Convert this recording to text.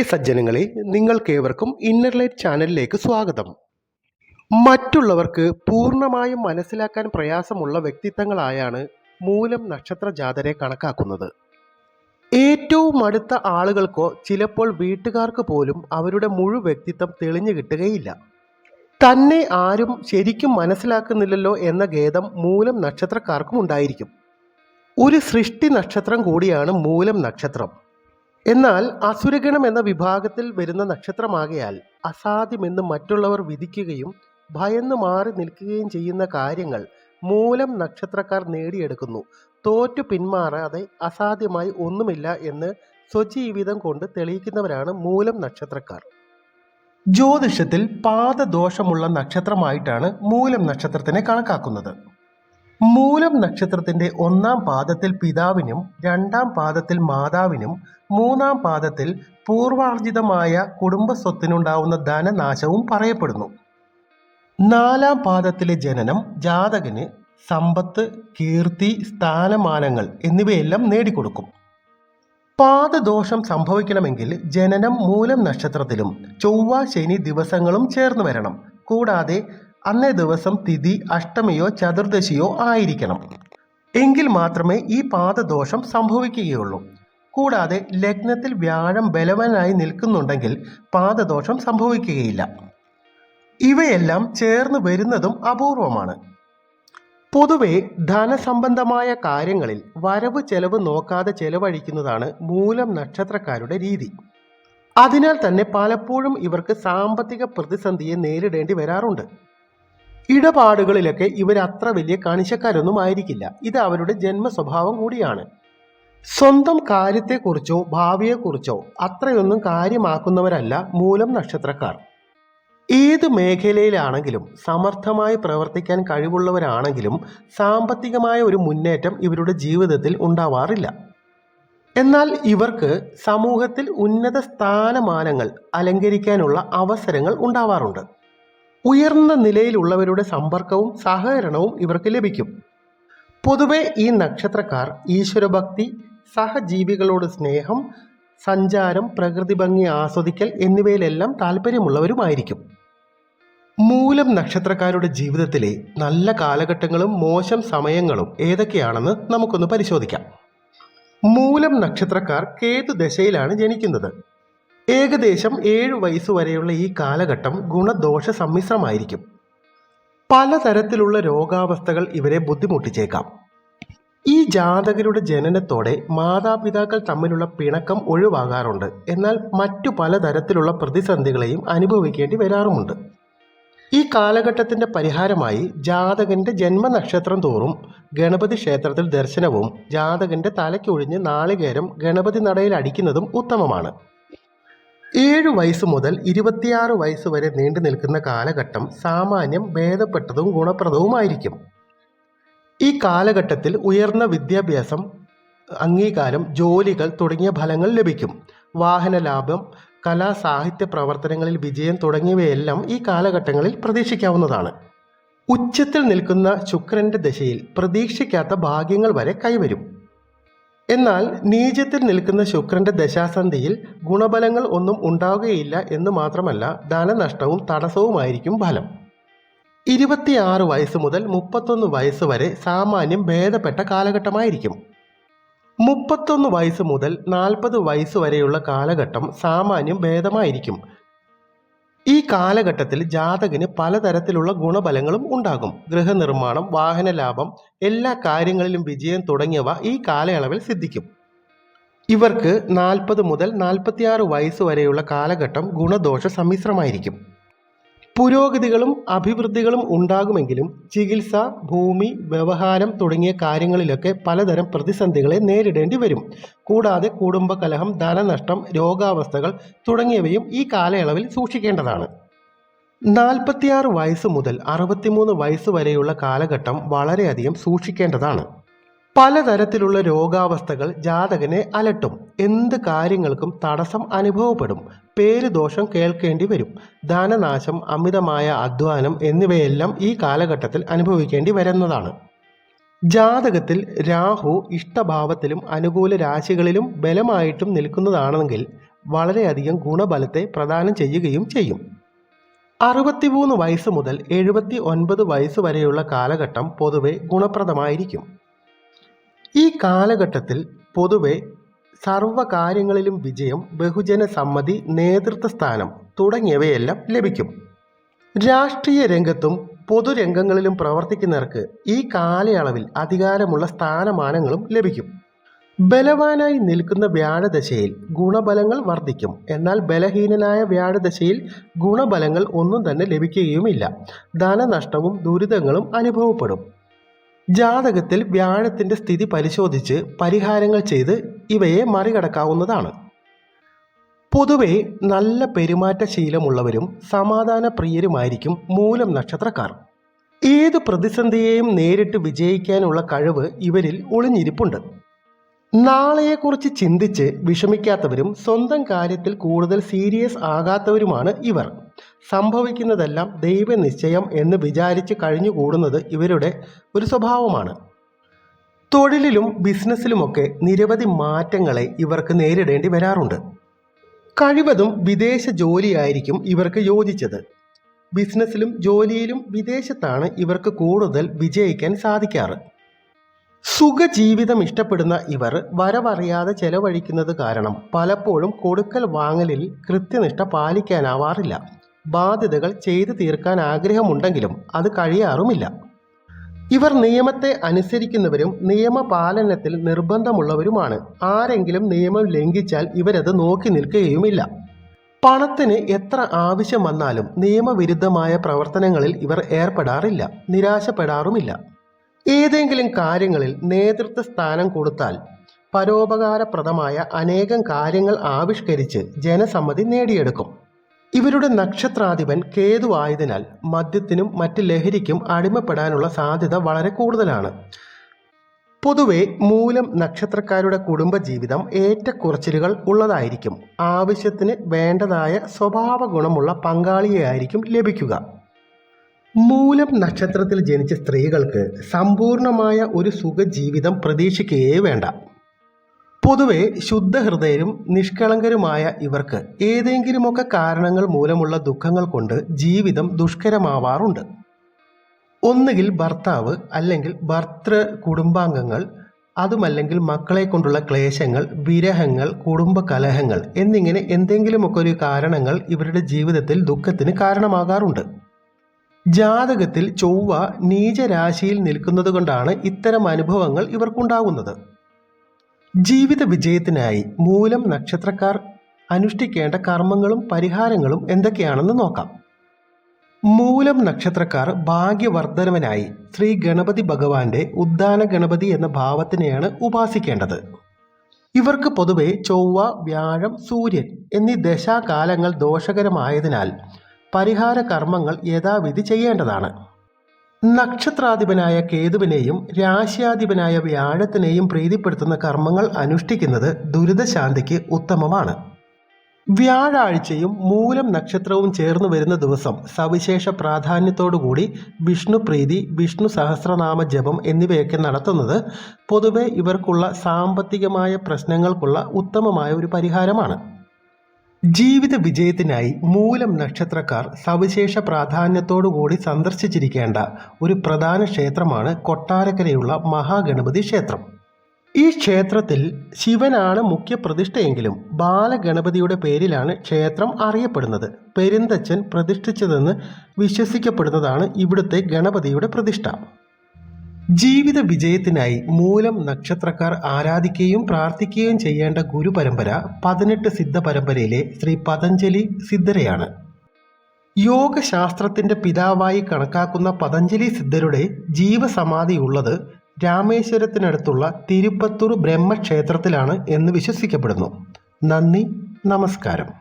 പ്രിയ സജ്ജനങ്ങളെ നിങ്ങൾക്കേവർക്കും ഇന്നർലൈറ്റ് ചാനലിലേക്ക് സ്വാഗതം. മറ്റുള്ളവർക്ക് പൂർണമായും മനസ്സിലാക്കാൻ പ്രയാസമുള്ള വ്യക്തിത്വങ്ങളായാണ് മൂലം നക്ഷത്ര ജാതരെ കണക്കാക്കുന്നത്. ഏറ്റവും അടുത്ത ആളുകൾക്കോ ചിലപ്പോൾ വീട്ടുകാർക്ക് പോലും അവരുടെ മുഴു വ്യക്തിത്വം തെളിഞ്ഞു കിട്ടുകയില്ല. തന്നെ ആരും ശരിക്കും മനസ്സിലാക്കുന്നില്ലല്ലോ എന്ന ഖേദം മൂലം നക്ഷത്രക്കാർക്കും ഉണ്ടായിരിക്കും. ഒരു സൃഷ്ടി നക്ഷത്രം കൂടിയാണ് മൂലം നക്ഷത്രം. എന്നാൽ അസുരഗണം എന്ന വിഭാഗത്തിൽ വരുന്ന നക്ഷത്രമാകയാൽ അസാധ്യമെന്ന് മറ്റുള്ളവർ വിധിക്കുകയും ഭയന്ന് മാറി നിൽക്കുകയും ചെയ്യുന്ന കാര്യങ്ങൾ മൂലം നക്ഷത്രക്കാർ നേടിയെടുക്കുന്നു. തോറ്റു പിന്മാറാതെ അസാധ്യമായി ഒന്നുമില്ല എന്ന് സ്വജീവിതം കൊണ്ട് തെളിയിക്കുന്നവരാണ് മൂലം നക്ഷത്രക്കാർ. ജ്യോതിഷത്തിൽ പാദദോഷമുള്ള നക്ഷത്രമായിട്ടാണ് മൂലം നക്ഷത്രത്തിനെ കണക്കാക്കുന്നത്. മൂലം നക്ഷത്രത്തിന്റെ ഒന്നാം പാദത്തിൽ പിതാവിനും രണ്ടാം പാദത്തിൽ മാതാവിനും മൂന്നാം പാദത്തിൽ പൂർവാർജിതമായ കുടുംബസ്വത്തിനുണ്ടാവുന്ന ധനനാശവും പറയപ്പെടുന്നു. നാലാം പാദത്തിലെ ജനനം ജാതകന് സമ്പത്ത് കീർത്തി സ്ഥാനമാനങ്ങൾ എന്നിവയെല്ലാം നേടിക്കൊടുക്കും. പാദദോഷം സംഭവിക്കണമെങ്കിൽ ജനനം മൂലം നക്ഷത്രത്തിലും ചൊവ്വ ശനി ദിവസങ്ങളും ചേർന്ന് വരണം. കൂടാതെ അന്നേ ദിവസം തിഥി അഷ്ടമിയോ ചതുർദശിയോ ആയിരിക്കണം. എങ്കിൽ മാത്രമേ ഈ പാദദോഷം സംഭവിക്കുകയുള്ളൂ. കൂടാതെ ലഗ്നത്തിൽ വ്യാഴം ബലവാനായി നിൽക്കുന്നുണ്ടെങ്കിൽ പാദദോഷം സംഭവിക്കുകയില്ല. ഇവയെല്ലാം ചേർന്ന് വരുന്നതും അപൂർവമാണ്. പൊതുവെ ധനസംബന്ധമായ കാര്യങ്ങളിൽ വരവ് ചെലവ് നോക്കാതെ ചെലവഴിക്കുന്നതാണ് മൂലം നക്ഷത്രക്കാരുടെ രീതി. അതിനാൽ തന്നെ പലപ്പോഴും ഇവർക്ക് സാമ്പത്തിക പ്രതിസന്ധിയെ നേരിടേണ്ടി വരാറുണ്ട്. ഇടപാടുകളിലൊക്കെ ഇവർ അത്ര വലിയ കണിശക്കാരൊന്നും ആയിരിക്കില്ല. ഇത് അവരുടെ ജന്മ സ്വഭാവം കൂടിയാണ്. സ്വന്തം കാര്യത്തെക്കുറിച്ചോ ഭാവിയെക്കുറിച്ചോ അത്രയൊന്നും കാര്യമാക്കുന്നവരല്ല മൂലം നക്ഷത്രക്കാർ. ഏത് മേഖലയിലാണെങ്കിലും സമർത്ഥമായി പ്രവർത്തിക്കാൻ കഴിവുള്ളവരാണെങ്കിലും സാമ്പത്തികമായ ഒരു മുന്നേറ്റം ഇവരുടെ ജീവിതത്തിൽ ഉണ്ടാവാറില്ല. എന്നാൽ ഇവർക്ക് സമൂഹത്തിൽ ഉന്നത സ്ഥാനമാനങ്ങൾ അലങ്കരിക്കാനുള്ള അവസരങ്ങൾ ഉണ്ടാവാറുണ്ട്. ഉയർന്ന നിലയിലുള്ളവരുടെ സമ്പർക്കവും സഹകരണവും ഇവർക്ക് ലഭിക്കും. പൊതുവെ ഈ നക്ഷത്രക്കാർ ഈശ്വരഭക്തി സഹജീവികളോട് സ്നേഹം സഞ്ചാരം പ്രകൃതി ഭംഗി ആസ്വദിക്കൽ എന്നിവയിലെല്ലാം താല്പര്യമുള്ളവരുമായിരിക്കും മൂലം നക്ഷത്രക്കാരുടെ ജീവിതത്തിലെ നല്ല കാലഘട്ടങ്ങളും മോശം സമയങ്ങളും ഏതൊക്കെയാണെന്ന് നമുക്കൊന്ന് പരിശോധിക്കാം. മൂലം നക്ഷത്രക്കാർ കേതു ദശയിലാണ് ജനിക്കുന്നത്. ഏകദേശം ഏഴ് വയസ്സ് വരെയുള്ള ഈ കാലഘട്ടം ഗുണദോഷ സമ്മിശ്രമായിരിക്കും. പലതരത്തിലുള്ള രോഗാവസ്ഥകൾ ഇവരെ ബുദ്ധിമുട്ടിച്ചേക്കാം. ഈ ജാതകരുടെ ജനനത്തോടെ മാതാപിതാക്കൾ തമ്മിലുള്ള പിണക്കം ഒഴിവാകാറുണ്ട്. എന്നാൽ മറ്റു പലതരത്തിലുള്ള പ്രതിസന്ധികളെയും അനുഭവിക്കേണ്ടി വരാറുമുണ്ട്. ഈ കാലഘട്ടത്തിന്റെ പരിഹാരമായി ജാതകന്റെ ജന്മനക്ഷത്രം തോറും ഗണപതി ക്ഷേത്രത്തിൽ ദർശനവും ജാതകന്റെ തലയ്ക്കൊഴിഞ്ഞ് നാളികേരം ഗണപതി നടയിൽ അടിക്കുന്നതും ഉത്തമമാണ്. ഏഴ് വയസ്സ് മുതൽ ഇരുപത്തിയാറ് വയസ്സ് വരെ നീണ്ടു നിൽക്കുന്ന കാലഘട്ടം സാമാന്യം ഭേദപ്പെട്ടതും ഗുണപ്രദവുമായിരിക്കും. ഈ കാലഘട്ടത്തിൽ ഉയർന്ന വിദ്യാഭ്യാസം അംഗീകാരം ജോലികൾ തുടങ്ങിയ ഫലങ്ങൾ ലഭിക്കും. വാഹന ലാഭം കലാ സാഹിത്യ പ്രവർത്തനങ്ങളിൽ വിജയം തുടങ്ങിയവയെല്ലാം ഈ കാലഘട്ടങ്ങളിൽ പ്രതീക്ഷിക്കാവുന്നതാണ്. ഉച്ചത്തിൽ നിൽക്കുന്ന ശുക്രന്റെ ദശയിൽ പ്രതീക്ഷിക്കാത്ത ഭാഗ്യങ്ങൾ വരെ കൈവരും. എന്നാൽ നീചത്തിൽ നിൽക്കുന്ന ശുക്രന്റെ ദശാസന്ധിയിൽ ഗുണഫലങ്ങൾ ഒന്നും ഉണ്ടാവുകയില്ല എന്ന് മാത്രമല്ല ധനനഷ്ടവും തടസ്സവുമായിരിക്കും ഫലം. ഇരുപത്തിയാറ് വയസ്സ് മുതൽ മുപ്പത്തൊന്ന് വയസ്സ് വരെ സാമാന്യം ഭേദപ്പെട്ട കാലഘട്ടമായിരിക്കും. മുപ്പത്തൊന്ന് വയസ്സ് മുതൽ നാൽപ്പത് വയസ്സ് വരെയുള്ള കാലഘട്ടം സാമാന്യം ഭേദമായിരിക്കും. ഈ കാലഘട്ടത്തിൽ ജാതകന് പലതരത്തിലുള്ള ഗുണഫലങ്ങളും ഉണ്ടാകും. ഗൃഹനിർമ്മാണം വാഹന ലാഭം എല്ലാ കാര്യങ്ങളിലും വിജയം തുടങ്ങിയവ ഈ കാലയളവിൽ സിദ്ധിക്കും. ഇവർക്ക് നാൽപ്പത് മുതൽ നാൽപ്പത്തിയാറ് വയസ്സ് വരെയുള്ള കാലഘട്ടം ഗുണദോഷ സമ്മിശ്രമായിരിക്കും പുരോഗതികളും അഭിവൃദ്ധികളും ഉണ്ടാകുമെങ്കിലും ചികിത്സ ഭൂമി വ്യവഹാരം തുടങ്ങിയ കാര്യങ്ങളിലൊക്കെ പലതരം പ്രതിസന്ധികളെ നേരിടേണ്ടി വരും. കൂടാതെ കുടുംബകലഹം ധനനഷ്ടം രോഗാവസ്ഥകൾ തുടങ്ങിയവയും ഈ കാലയളവിൽ സൂക്ഷിക്കേണ്ടതാണ്. നാൽപ്പത്തിയാറ് വയസ്സ് മുതൽ അറുപത്തിമൂന്ന് വയസ്സ് വരെയുള്ള കാലഘട്ടം വളരെയധികം സൂക്ഷിക്കേണ്ടതാണ്. പലതരത്തിലുള്ള രോഗാവസ്ഥകൾ ജാതകനെ അലട്ടും. എന്ത് കാര്യങ്ങൾക്കും തടസ്സം അനുഭവപ്പെടും. പേര് ദോഷം കേൾക്കേണ്ടി വരും. ധനനാശം അമിതമായ അധ്വാനം എന്നിവയെല്ലാം ഈ കാലഘട്ടത്തിൽ അനുഭവിക്കേണ്ടി വരുന്നതാണ്. ജാതകത്തിൽ രാഹു ഇഷ്ടഭാവത്തിലും അനുകൂല രാശികളിലും ബലമായിട്ടും നിൽക്കുന്നതാണെങ്കിൽ വളരെയധികം ഗുണബലത്തെ പ്രദാനം ചെയ്യുകയും ചെയ്യും. അറുപത്തിമൂന്ന് വയസ്സ് മുതൽ എഴുപത്തി ഒൻപത് വയസ്സ് വരെയുള്ള കാലഘട്ടം പൊതുവെ ഗുണപ്രദമായിരിക്കും. ഈ കാലഘട്ടത്തിൽ പൊതുവെ സർവകാര്യങ്ങളിലും വിജയം ബഹുജന സമ്മതി നേതൃത്വ സ്ഥാനം തുടങ്ങിയവയെല്ലാം ലഭിക്കും. രാഷ്ട്രീയ രംഗത്തും പൊതുരംഗങ്ങളിലും പ്രവർത്തിക്കുന്നവർക്ക് ഈ കാലയളവിൽ അധികാരമുള്ള സ്ഥാനമാനങ്ങളും ലഭിക്കും. ബലവാനായി നിൽക്കുന്ന വ്യാഴദശയിൽ ഗുണബലങ്ങൾ വർദ്ധിക്കും. എന്നാൽ ബലഹീനനായ വ്യാഴദശയിൽ ഗുണബലങ്ങൾ ഒന്നും തന്നെ ലഭിക്കുകയുമില്ല. ധനനഷ്ടവും ദുരിതങ്ങളും അനുഭവപ്പെടും. ജാതകത്തിൽ വ്യാഴത്തിന്റെ സ്ഥിതി പരിശോധിച്ച് പരിഹാരങ്ങൾ ചെയ്ത് ഇവയെ മറികടക്കാവുന്നതാണ്. പൊതുവെ നല്ല പെരുമാറ്റശീലമുള്ളവരും സമാധാന പ്രിയരുമായിരിക്കും മൂലം നക്ഷത്രക്കാർ. ഏത് പ്രതിസന്ധിയെയും നേരിട്ട് വിജയിക്കാനുള്ള കഴിവ് ഇവരിൽ ഒളിഞ്ഞിരിപ്പുണ്ട്. നാളെയെക്കുറിച്ച് ചിന്തിച്ച് വിഷമിക്കാത്തവരും സ്വന്തം കാര്യത്തിൽ കൂടുതൽ സീരിയസ് ആകാത്തവരുമാണ് ഇവർ. സംഭവിക്കുന്നതെല്ലാം ദൈവനിശ്ചയം എന്ന് വിചാരിച്ച് കഴിഞ്ഞുകൂടുന്നത് ഇവരുടെ ഒരു സ്വഭാവമാണ്. തൊഴിലിലും ബിസിനസ്സിലുമൊക്കെ നിരവധി മാറ്റങ്ങളെ ഇവർക്ക് നേരിടേണ്ടി വരാറുണ്ട്. കഴിവതും വിദേശ ജോലിയായിരിക്കും ഇവർക്ക് യോജിച്ചത്. ബിസിനസ്സിലും ജോലിയിലും വിദേശത്താണ് ഇവർക്ക് കൂടുതൽ വിജയിക്കാൻ സാധിക്കാറ്. സുഖജീവിതം ഇഷ്ടപ്പെടുന്ന ഇവർ വരവറിയാതെ ചെലവഴിക്കുന്നത് കാരണം പലപ്പോഴും കൊടുക്കൽ വാങ്ങലിൽ കൃത്യനിഷ്ഠ പാലിക്കാനാവാറില്ല. ബാധ്യതകൾ ചെയ്തു തീർക്കാൻ ആഗ്രഹമുണ്ടെങ്കിലും അത് കഴിയാറുമില്ല. ഇവർ നിയമത്തെ അനുസരിക്കുന്നവരും നിയമപാലനത്തിൽ നിർബന്ധമുള്ളവരുമാണ്. ആരെങ്കിലും നിയമം ലംഘിച്ചാൽ ഇവരത് നോക്കി നിൽക്കുകയുമില്ല. പണത്തിന് എത്ര ആവശ്യം വന്നാലും നിയമവിരുദ്ധമായ പ്രവർത്തനങ്ങളിൽ ഇവർ ഏർപ്പെടാറില്ല നിരാശപ്പെടാറുമില്ല. ഏതെങ്കിലും കാര്യങ്ങളിൽ നേതൃത്വ സ്ഥാനം കൊടുത്താൽ പരോപകാരപ്രദമായ അനേകം കാര്യങ്ങൾ ആവിഷ്കരിച്ച് ജനസമ്മതി നേടിയെടുക്കും. ഇവരുടെ നക്ഷത്രാധിപൻ കേതു ആയതിനാൽ മദ്യത്തിനും മറ്റ് ലഹരിക്കും അടിമപ്പെടാനുള്ള സാധ്യത വളരെ കൂടുതലാണ്. പൊതുവെ മൂലം നക്ഷത്രക്കാരുടെ കുടുംബജീവിതം ഏറ്റക്കുറച്ചിലുകൾ ഉള്ളതായിരിക്കും. ആവശ്യത്തിന് വേണ്ടതായ സ്വഭാവ ഗുണമുള്ള പങ്കാളിയെയായിരിക്കും ലഭിക്കുക. മൂലം നക്ഷത്രത്തിൽ ജനിച്ച സ്ത്രീകൾക്ക് സമ്പൂർണമായ ഒരു സുഖജീവിതം പ്രതീക്ഷിക്കുകയേ വേണ്ട. പൊതുവെ ശുദ്ധഹൃദയരും നിഷ്കളങ്കരുമായ ഇവർക്ക് ഏതെങ്കിലുമൊക്കെ കാരണങ്ങൾ മൂലമുള്ള ദുഃഖങ്ങൾ കൊണ്ട് ജീവിതം ദുഷ്കരമാവാറുണ്ട്. ഒന്നുകിൽ ഭർത്താവ് അല്ലെങ്കിൽ ഭർത്തൃ കുടുംബാംഗങ്ങൾ അതുമല്ലെങ്കിൽ മക്കളെ കൊണ്ടുള്ള ക്ലേശങ്ങൾ വിരഹങ്ങൾ കുടുംബ കലഹങ്ങൾ എന്നിങ്ങനെ എന്തെങ്കിലുമൊക്കെ ഒരു കാരണങ്ങൾ ഇവരുടെ ജീവിതത്തിൽ ദുഃഖത്തിന് കാരണമാകാറുണ്ട്. ജാതകത്തിൽ ചൊവ്വ നീചരാശിയിൽ നിൽക്കുന്നത് കൊണ്ടാണ് ഇത്തരം അനുഭവങ്ങൾ ഇവർക്കുണ്ടാകുന്നത്. ജീവിത വിജയത്തിനായി മൂലം നക്ഷത്രക്കാർ അനുഷ്ഠിക്കേണ്ട കർമ്മങ്ങളും പരിഹാരങ്ങളും എന്തൊക്കെയാണെന്ന് നോക്കാം. മൂലം നക്ഷത്രക്കാർ ഭാഗ്യവർദ്ധനവനായി ശ്രീ ഗണപതി ഭഗവാന്റെ ഉദ്ദാന ഗണപതി എന്ന ഭാവത്തിനെയാണ് ഉപാസിക്കേണ്ടത്. ഇവർക്ക് പൊതുവെ ചൊവ്വ വ്യാഴം സൂര്യൻ എന്നീ ദശാകാലങ്ങൾ ദോഷകരമായതിനാൽ പരിഹാര കർമ്മങ്ങൾ യഥാവിധി ചെയ്യേണ്ടതാണ്. നക്ഷത്രാധിപനായ കേതുവിനെയും രാശ്യാധിപനായ വ്യാഴത്തിനെയും പ്രീതിപ്പെടുത്തുന്ന കർമ്മങ്ങൾ അനുഷ്ഠിക്കുന്നത് ദുരിതശാന്തിക്ക് ഉത്തമമാണ്. വ്യാഴാഴ്ചയും മൂലം നക്ഷത്രവും ചേർന്ന് വരുന്ന ദിവസം സവിശേഷ പ്രാധാന്യത്തോടുകൂടി വിഷ്ണു പ്രീതി വിഷ്ണു സഹസ്രനാമ ജപം എന്നിവയൊക്കെ നടത്തുന്നത് പൊതുവെ ഇവർക്കുള്ള സാമ്പത്തികമായ പ്രശ്നങ്ങൾക്കുള്ള ഉത്തമമായ ഒരു പരിഹാരമാണ്. ജീവിത വിജയത്തിനായി മൂലം നക്ഷത്രക്കാർ സവിശേഷ പ്രാധാന്യത്തോടുകൂടി സന്ദർശിച്ചിരിക്കേണ്ട ഒരു പ്രധാന ക്ഷേത്രമാണ് കൊട്ടാരക്കരയുള്ള മഹാഗണപതി ക്ഷേത്രം. ഈ ക്ഷേത്രത്തിൽ ശിവനാണ് മുഖ്യ പ്രതിഷ്ഠയെങ്കിലും ബാലഗണപതിയുടെ പേരിലാണ് ക്ഷേത്രം അറിയപ്പെടുന്നത്. പെരുന്തച്ഛൻ പ്രതിഷ്ഠിച്ചതെന്ന് വിശ്വസിക്കപ്പെടുന്നതാണ് ഇവിടുത്തെ ഗണപതിയുടെ പ്രതിഷ്ഠ. ജീവിത വിജയത്തിനായി മൂലം നക്ഷത്രക്കാർ ആരാധിക്കുകയും പ്രാർത്ഥിക്കുകയും ചെയ്യേണ്ട ഗുരുപരമ്പര പതിനെട്ട് സിദ്ധ പരമ്പരയിലെ ശ്രീ പതഞ്ജലി സിദ്ധരയാണ്. യോഗശാസ്ത്രത്തിന്റെ പിതാവായി കണക്കാക്കുന്ന പതഞ്ജലി സിദ്ധരുടെ ജീവസമാധി ഉള്ളത് രാമേശ്വരത്തിനടുത്തുള്ള തിരുപ്പത്തൂർ ബ്രഹ്മക്ഷേത്രത്തിലാണ് എന്ന് വിശ്വസിക്കപ്പെടുന്നു. നന്ദി നമസ്കാരം.